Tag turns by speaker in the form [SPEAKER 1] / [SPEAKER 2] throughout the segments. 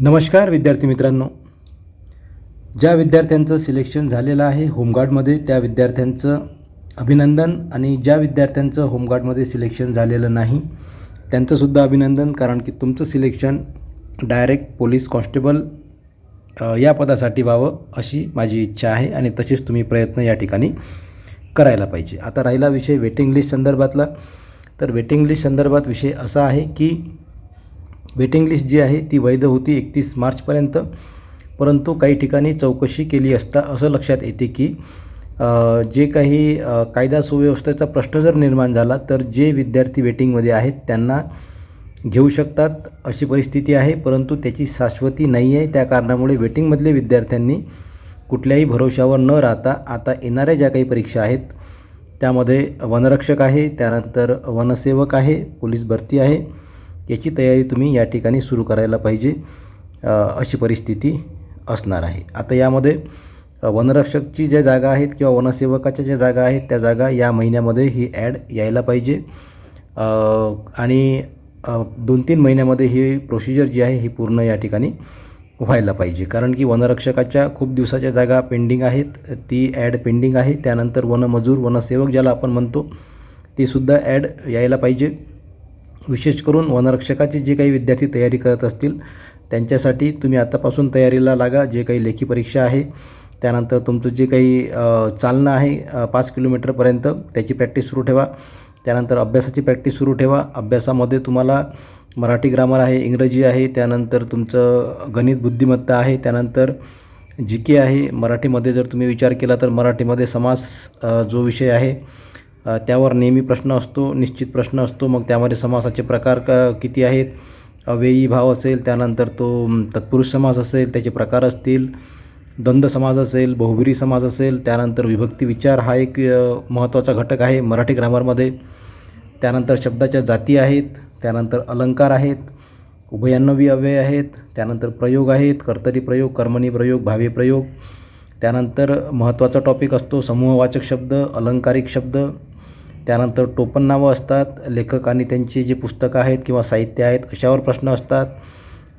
[SPEAKER 1] नमस्कार विद्यार्थी मित्रांनो. ज्या विद्यार्थ्यांचं सिलेक्शन झालेलं आहे होमगार्डमध्ये त्या विद्यार्थ्यांचं अभिनंदन आणि ज्या विद्यार्थ्यांचं होमगार्डमध्ये सिलेक्शन झालेलं नाही त्यांचंसुद्धा अभिनंदन कारण की तुमचं सिलेक्शन डायरेक्ट पोलीस कॉन्स्टेबल या पदासाठी व्हावं अशी माझी इच्छा आहे आणि तसेच तुम्ही प्रयत्न या ठिकाणी करायला पाहिजे. आता राहिला विषय वेटिंग लिस्ट संदर्भातला. तर वेटिंग लिस्ट संदर्भात विषय असा आहे की वेटिंग लिस्ट जी आहे ती वैध होती एकतीस मार्चपर्यंत. परंतु काही ठिकाणी चौकशी केली असता असं लक्षात येते की जे काही कायदा सुव्यवस्थेचा प्रश्न जर निर्माण झाला तर जे विद्यार्थी वेटिंगमध्ये आहेत त्यांना घेऊ शकतात अशी परिस्थिती आहे. परंतु त्याची शाश्वती नाही आहे. त्या कारणामुळे वेटिंगमधले विद्यार्थ्यांनी कुठल्याही भरोशावर न राहता आता येणाऱ्या ज्या काही परीक्षा आहेत त्यामध्ये वनरक्षक आहे त्यानंतर वनसेवक आहे पोलीस भरती आहे. याची तयारी तुम्ही या ठिकाणी सुरू करायला पाहिजे अशी परिस्थिती असणार आहे. आता यामध्ये वनरक्षकची ज्या जागा आहेत किंवा वनसेवकाच्या ज्या जागा आहेत त्या जागा या महिन्यामध्ये ही ॲड यायला पाहिजे. आणि दोन तीन महिन्यामध्ये ही प्रोसिजर जी आहे ही पूर्ण या ठिकाणी व्हायला पाहिजे. कारण की वनरक्षकाच्या खूप दिवसाच्या जागा पेंडिंग आहेत ती ॲड पेंडिंग आहे. त्यानंतर वनमजूर वनसेवक ज्याला आपण म्हणतो तीसुद्धा ॲड यायला पाहिजे. विशेष करून वनरक्षकाचे जे काही विद्यार्थी तयारी करत असतील त्यांच्यासाठी तुम्ही आतापासून तयारीला लागा जे काही लेखी परीक्षा आहे. त्यानंतर तुमचं जे काही चालणं आहे पाच किलोमीटरपर्यंत त्याची प्रॅक्टिस सुरू ठेवा. त्यानंतर अभ्यासाची प्रॅक्टिस सुरू ठेवा. अभ्यासामध्ये तुम्हाला मराठी ग्रामर आहे इंग्रजी आहे त्यानंतर तुमचं गणित बुद्धिमत्ता आहे त्यानंतर जी के आहे. मराठीमध्ये जर तुम्ही विचार केला तर मराठीमध्ये समास जो विषय आहे त्यावर नेहमी प्रश्न असतो निश्चित प्रश्न असतो. मग त्यामध्ये समासाचे प्रकार क किती आहेत? अव्ययी भाव असेल त्यानंतर तो तत्पुरुष समास असेल त्याचे प्रकार असतील. द्वंद्व समाज असेल बहुबिरी समाज असेल त्यानंतर विभक्ती विचार हा एक महत्त्वाचा घटक आहे मराठी ग्रामरमध्ये. त्यानंतर शब्दाच्या जाती आहेत त्यानंतर अलंकार आहेत उभयान्नवी अव्यय आहेत त्यानंतर प्रयोग आहेत कर्तरी प्रयोग कर्मणी प्रयोग भावी प्रयोग. त्यानंतर महत्त्वाचा टॉपिक असतो समूहवाचक शब्द अलंकारिक शब्द. त्यानंतर टोपण नावं असतात लेखक आणि त्यांची जी पुस्तकं आहेत किंवा साहित्य आहेत अशावर प्रश्न असतात.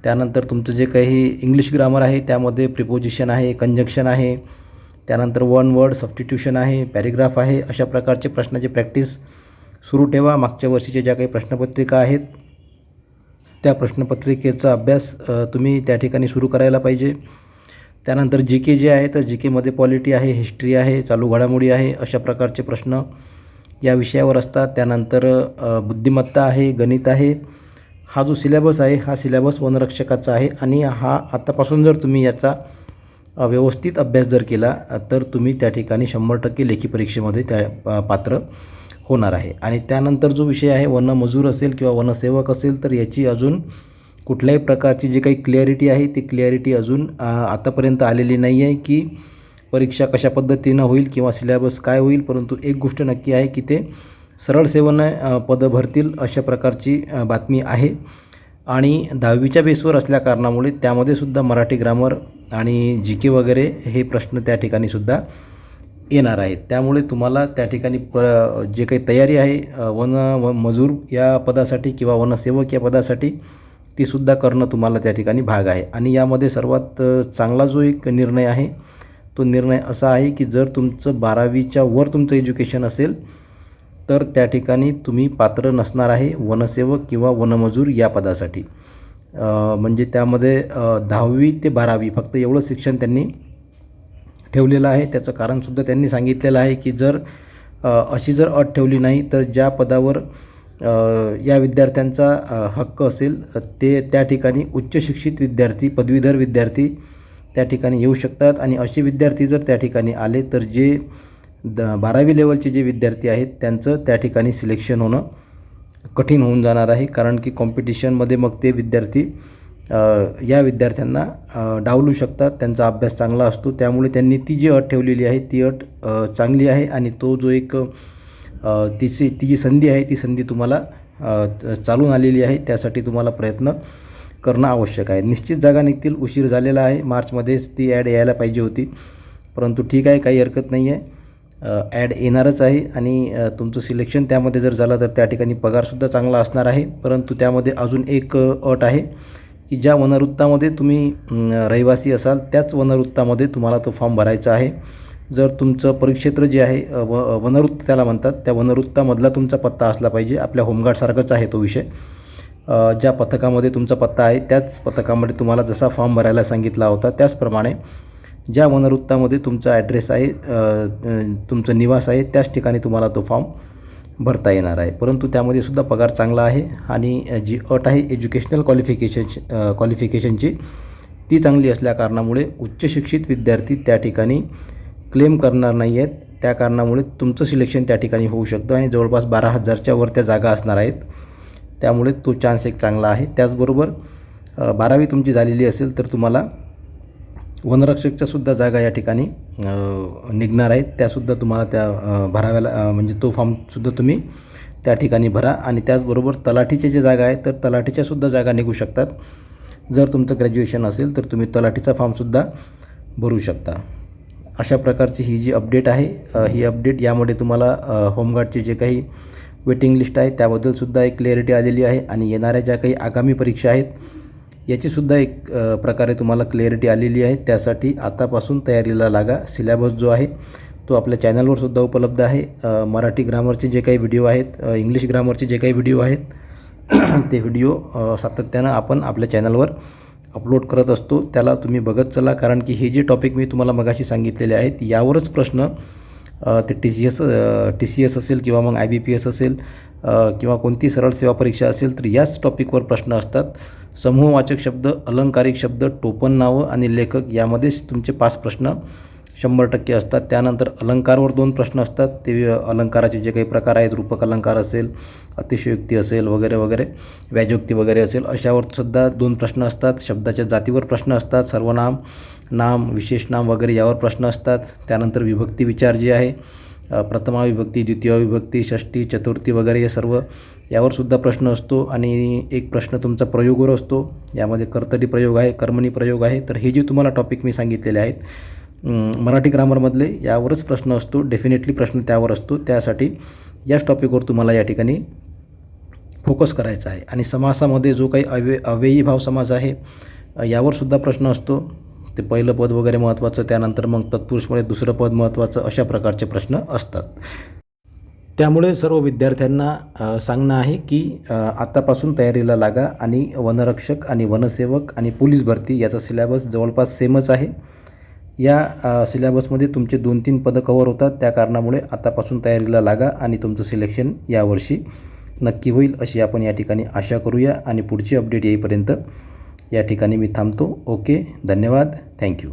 [SPEAKER 1] त्यानंतर तुमचं जे काही इंग्लिश ग्रामर आहे त्यामध्ये प्रिपोजिशन आहे कंजक्शन आहे. त्यानंतर वन वर्ड सबस्टिट्यूशन आहे पॅरेग्राफ आहे अशा प्रकारचे प्रश्नाची प्रॅक्टिस सुरू ठेवा. मागच्या वर्षीच्या ज्या काही प्रश्नपत्रिका आहेत त्या प्रश्नपत्रिकेचा अभ्यास तुम्ही त्या ठिकाणी सुरू करायला पाहिजे. त्यानंतर जी के जे आहे तर जी केमध्ये पॉलिटी आहे हिस्ट्री आहे चालू घडामोडी आहे अशा प्रकारचे प्रश्न या विषयावर असतात. त्यानंतर बुद्धिमत्ता आहे गणित आहे. हा जो सिलेबस आहे हा सिलेबस वनरक्षकाचा आहे आणि हा आत्तापासून जर तुम्ही याचा व्यवस्थित अभ्यास जर केला तर तुम्ही त्या ठिकाणी शंभर टक्के लेखी परीक्षेमध्ये त्या पात्र होणार आहे. आणि त्यानंतर जो विषय आहे वनमजूर असेल किंवा वनसेवक असेल तर याची अजून कुठल्याही प्रकारची जी काही क्लिअरिटी आहे ती क्लिअरिटी अजून आतापर्यंत आलेली नाही आहे की परीक्षा कशा पद्धतीनं होईल किंवा सिलेबस काय होईल परंतु एक गोष्ट नक्की आहे की ते सरळ सेवन पदं भरतील अशा प्रकारची बातमी आहे. आणि दहावीच्या बेसवर असल्या कारणामुळे त्यामध्ये सुद्धा मराठी ग्रामर आणि जी के वगैरे हे प्रश्न त्या ठिकाणी सुद्धा येणार आहेत. त्यामुळे तुम्हाला त्या ठिकाणी प जे काही तयारी आहे वन व मजूर या पदासाठी किंवा वनसेवक या पदासाठी ती सुद्धा करणं तुम्हाला त्या ठिकाणी भाग आहे. आणि यामध्ये सर्वात चांगला जो एक निर्णय आहे तो निर्णय असा आहे की जर तुमचं बारावीच्या वर तुमचं एज्युकेशन असेल तर त्या ठिकाणी तुम्ही पात्र नसणार आहे वनसेवक किंवा वनमजूर या पदासाठी. म्हणजे त्यामध्ये दहावी ते बारावी फक्त एवढं शिक्षण त्यांनी ठेवलेलं आहे. त्याचं कारणसुद्धा त्यांनी सांगितलेलं आहे की जर अशी जर अट ठेवली नाही तर ज्या पदावर या विद्यार्थ्यांचा हक्क असेल ते त्या ठिकाणी उच्च शिक्षित विद्यार्थी पदवीधर विद्यार्थी त्या ठिकाणी येऊ शकतात. आणि असे विद्यार्थी जर त्या ठिकाणी आले तर जे द बारावी लेवलचे जे विद्यार्थी आहेत त्यांचं त्या ठिकाणी सिलेक्शन होणं कठीण होऊन जाणार आहे. कारण की कॉम्पिटिशनमध्ये मग ते विद्यार्थी या विद्यार्थ्यांना डावलू शकतात. त्यांचा अभ्यास चांगला असतो. त्यामुळे त्यांनी ती जी अट ठेवलेली आहे ती अट चांगली आहे. आणि तो जो एक तिची ती जी संधी आहे ती संधी तुम्हाला चालून आलेली आहे. त्यासाठी तुम्हाला प्रयत्न करणं आवश्यक आहे. निश्चित जागा निघतील उशीर झालेला आहे. मार्चमध्येच ती ॲड यायला पाहिजे होती. परंतु ठीक आहे काही हरकत नाही आहे ॲड येणारच आहे आणि तुमचं सिलेक्शन त्यामध्ये जर झालं तर त्या ठिकाणी पगारसुद्धा चांगला असणार आहे. परंतु त्यामध्ये अजून एक अट आहे की ज्या वनवृत्तामध्ये तुम्ही रहिवासी असाल त्याच वनवृत्तामध्ये तुम्हाला तो फॉर्म भरायचा आहे. जर तुमचं परिक्षेत्र जे आहे व वनवृत्त त्याला म्हणतात त्या वनवृत्तामधला तुमचा पत्ता असला पाहिजे. आपल्या होमगार्डसारखाच आहे तो विषय. ज्या पथकामध्ये तुमचा पत्ता आहे त्याच पथकामध्ये तुम्हाला जसा फॉर्म भरायला सांगितला होता त्याचप्रमाणे ज्या वनवृत्तामध्ये तुमचा ॲड्रेस आहे तुमचं निवास आहे त्याच ठिकाणी तुम्हाला तो फॉर्म भरता येणार आहे. परंतु त्यामध्ये सुद्धा पगार चांगला आहे आणि जी अट आहे एज्युकेशनल क्वालिफिकेशन क्वालिफिकेशनची ती चांगली असल्या कारणामुळे उच्च शिक्षित विद्यार्थी त्या ठिकाणी क्लेम करणार नाही आहेत त्या कारणामुळे तुमचं सिलेक्शन त्या ठिकाणी होऊ शकतं आणि जवळपास बारा हजारच्या वर त्या जागा असणार आहेत. त्यामुळे तो चान्स एक चांगला आहे. त्याचबरोबर बारावी तुमची झालेली असेल तर तुम्हाला वनरक्षकच्या सुद्धा जागा या ठिकाणी निघणार आहेत. त्यासुद्धा तुम्हाला त्या भराव्याला म्हणजे तो फॉर्मसुद्धा तुम्ही त्या ठिकाणी भरा. आणि त्याचबरोबर तलाठीच्या जे जागा आहेत तर तलाठीच्यासुद्धा जागा निघू शकतात. जर तुमचं ग्रॅज्युएशन असेल तर तुम्ही तलाठीचा फॉर्मसुद्धा भरू शकता. अशा प्रकारची ही जी अपडेट आहे ही अपडेट यामध्ये तुम्हाला होमगार्डचे जे काही वेटिंग लिस्ट आहे. त्याबद्दलसुद्धा एक क्लॅरिटी आलेली आहे आणि येणाऱ्या ज्या काही आगामी परीक्षा आहेत याचीसुद्धा एक प्रकारे तुम्हाला क्लॅरिटी आलेली आहे. त्यासाठी आतापासून तयारीला लागा. सिलॅबस जो आहे तो आपल्या चॅनलवर सुद्धा उपलब्ध आहे. मराठी ग्रामरचे जे काही व्हिडिओ आहेत इंग्लिश ग्रामरचे जे काही व्हिडिओ आहेत ते व्हिडिओ सातत्यानं आपण आपल्या चॅनलवर अपलोड करत असतो. त्याला तुम्ही बघत चला कारण की हे जे टॉपिक मी तुम्हाला मगाशी सांगितलेले आहेत यावरच प्रश्न ते T C S T C S असेल किंवा मग आय बी पी एस असेल किंवा कोणती सरळ सेवा परीक्षा असेल तर याच टॉपिकवर प्रश्न असतात. समूहवाचक शब्द अलंकारिक शब्द टोपण नावं आणि लेखक यामध्येच तुमचे पाच प्रश्न शंभर टक्के असतात. त्यानंतर अलंकारवर दोन प्रश्न असतात. ते अलंकाराचे जे काही प्रकार आहेत रूपक अलंकार असेल अतिशयोक्ती असेल वगैरे वगैरे व्याजोक्ती वगैरे असेल अशावर सुद्धा दोन प्रश्न असतात. शब्दाच्या जातीवर प्रश्न असतात. सर्वनाम नाम विशेष नाम वगैरे यावर प्रश्न असतात. त्यानंतर विभक्ती विचार जे आहे प्रथमा विभक्ती द्वितीय विभक्ती षष्टी चतुर्थी वगैरे हे सर्व यावर सुद्धा प्रश्न असतो आणि एक प्रश्न तुमचा प्रयोगवर असतो. यामध्ये कर्तरी प्रयोग आहे कर्मणी प्रयोग आहे. तर हे जे तुम्हाला टॉपिक मी सांगितलेले आहेत मराठी ग्रामरमधले यावरच प्रश्न असतो. डेफिनेटली प्रश्न त्यावर असतो. त्यासाठी याच टॉपिकवर तुम्हाला या ठिकाणी फोकस करायचा आहे. आणि समासामध्ये जो काही अव्य अव्ययी भाव समाज आहे यावरसुद्धा यावर सुद्धा प्रश्न असतो. ते पहिलं पद वगैरे महत्त्वाचं त्यानंतर मग तत्पुरुषमुळे दुसरं पद महत्त्वाचं अशा प्रकारचे प्रश्न असतात. त्यामुळे सर्व विद्यार्थ्यांना सांगणं आहे की आत्तापासून तयारीला लागा आणि वनरक्षक आणि वनसेवक आणि पोलीस भरती याचा सिलॅबस जवळपास सेमच आहे. या सिलॅबसमध्ये तुमचे दोन तीन पदं कवर होतात त्या कारणामुळे आत्तापासून तयारीला लागा आणि तुमचं सिलेक्शन यावर्षी नक्की होईल अशी आपण या ठिकाणी आशा करूया. आणि पुढची अपडेट येईपर्यंत या ठिकाणी मी थांबतो. ओके धन्यवाद. थँक्यू